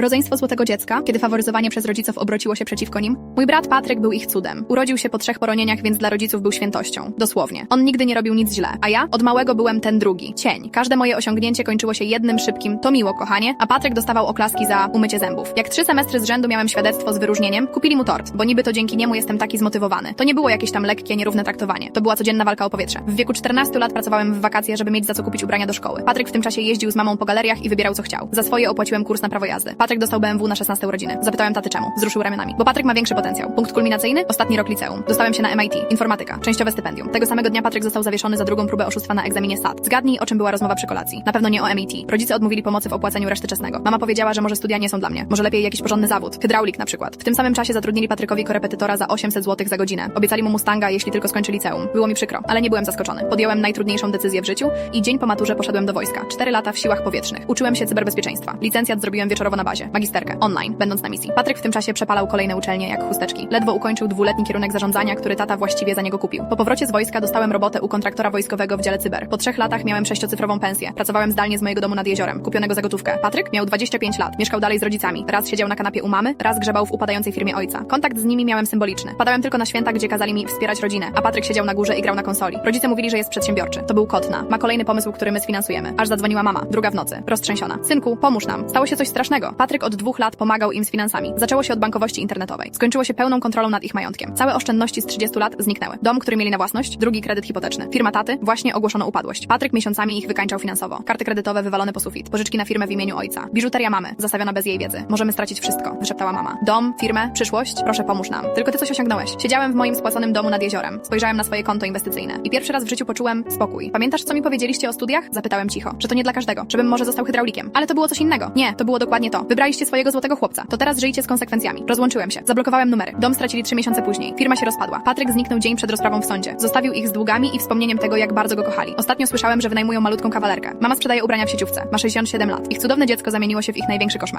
Rodzeństwo złotego dziecka, kiedy faworyzowanie przez rodziców obrociło się przeciwko nim, mój brat Patryk był ich cudem. Urodził się po trzech poronieniach, więc dla rodziców był świętością. Dosłownie. On nigdy nie robił nic źle. A ja? Od małego byłem ten drugi. Cień. Każde moje osiągnięcie kończyło się jednym szybkim to miło, kochanie, a Patryk dostawał oklaski za umycie zębów. Jak trzy semestry z rzędu miałem świadectwo z wyróżnieniem, kupili mu tort, bo niby to dzięki niemu jestem taki zmotywowany. To nie było jakieś tam lekkie, nierówne traktowanie. To była codzienna walka o powietrze. W wieku 14 lat pracowałem w wakacje, żeby mieć za co kupić ubrania do szkoły. Patryk w tym czasie jeździł z mamą po galeriach i wybierał co chciał. Za swoje opłaciłem kurs na prawo jazdy. Patryk dostał BMW na 16 urodziny. Zapytałem taty czemu. Wzruszył ramionami. Bo Patryk ma większy potencjał. Punkt kulminacyjny? Ostatni rok liceum. Dostałem się na MIT. Informatyka. Częściowe stypendium. Tego samego dnia Patryk został zawieszony za drugą próbę oszustwa na egzaminie SAT. Zgadnij, o czym była rozmowa przy kolacji. Na pewno nie o MIT. Rodzice odmówili pomocy w opłaceniu reszty czesnego. Mama powiedziała, że może studia nie są dla mnie. Może lepiej jakiś porządny zawód. Hydraulik na przykład. W tym samym czasie zatrudnili Patrykowi korepetytora za 800 zł za godzinę. Obiecali mu Mustanga, jeśli tylko skończy liceum. Było mi przykro, ale nie byłem zaskoczony. Podjąłem najtrudniejszą decyzję w życiu i dzień po maturze poszedłem do wojska. Cztery lata w siłach powietrznych. Uczyłem się cyberbezpieczeństwa. Licencjat zrobiłem wieczorowo na bazie. Magisterkę. Online, będąc na misji. Patryk w tym czasie przepalał kolejne uczelnie jak chusteczki. Ledwo ukończył dwuletni kierunek zarządzania, który tata właściwie za niego kupił. Po powrocie z wojska dostałem robotę u kontraktora wojskowego w dziale cyber. Po trzech latach miałem sześciocyfrową pensję. Pracowałem zdalnie z mojego domu nad jeziorem, kupionego za gotówkę. Patryk miał 25 lat. Mieszkał dalej z rodzicami. Raz siedział na kanapie u mamy, raz grzebał w upadającej firmie ojca. Kontakt z nimi miałem symboliczny. Padałem tylko na święta, gdzie kazali mi wspierać rodzinę, a Patryk siedział na górze i grał na konsoli. Rodzice mówili, że jest przedsiębiorczy. To był Kotna. Ma kolejny pomysł, który my sfinansujemy. Aż zadzwoniła mama, druga w nocy, roztrzęsiona. Synku, pomóż nam. Stało się coś strasznego. Patryk od dwóch lat pomagał im z finansami. Zaczęło się od bankowości internetowej. Skończyło się pełną kontrolą nad ich majątkiem. Całe oszczędności z 30 lat zniknęły. Dom, który mieli na własność, drugi kredyt hipoteczny. Firma taty, właśnie ogłoszono upadłość. Patryk miesiącami ich wykańczał finansowo. Karty kredytowe wywalone po sufit. Pożyczki na firmę w imieniu ojca. Biżuteria mamy, zastawiona bez jej wiedzy. Możemy stracić wszystko, wyszeptała mama. Dom, firmę, przyszłość, proszę pomóż nam. Tylko ty coś osiągnąłeś. Siedziałem w moim spłaconym domu nad jeziorem. Spojrzałem na swoje konto inwestycyjne. I pierwszy raz w życiu poczułem spokój. Pamiętasz, co mi powiedzieliście o studiach? Zapytałem cicho. Że to nie dla każdego. Żebym może został hydraulikiem. Ale to było coś innego. Nie, to było dokładnie to. Wybraliście swojego złotego chłopca. To teraz żyjcie z konsekwencjami. Rozłączyłem się. Zablokowałem numery. Dom stracili trzy miesiące później. Firma się rozpadła. Patryk zniknął dzień przed rozprawą w sądzie. Zostawił ich z długami i wspomnieniem tego, jak bardzo go kochali. Ostatnio słyszałem, że wynajmują malutką kawalerkę. Mama sprzedaje ubrania w sieciówce. Ma 67 lat. Ich cudowne dziecko zamieniło się w ich największy koszmar.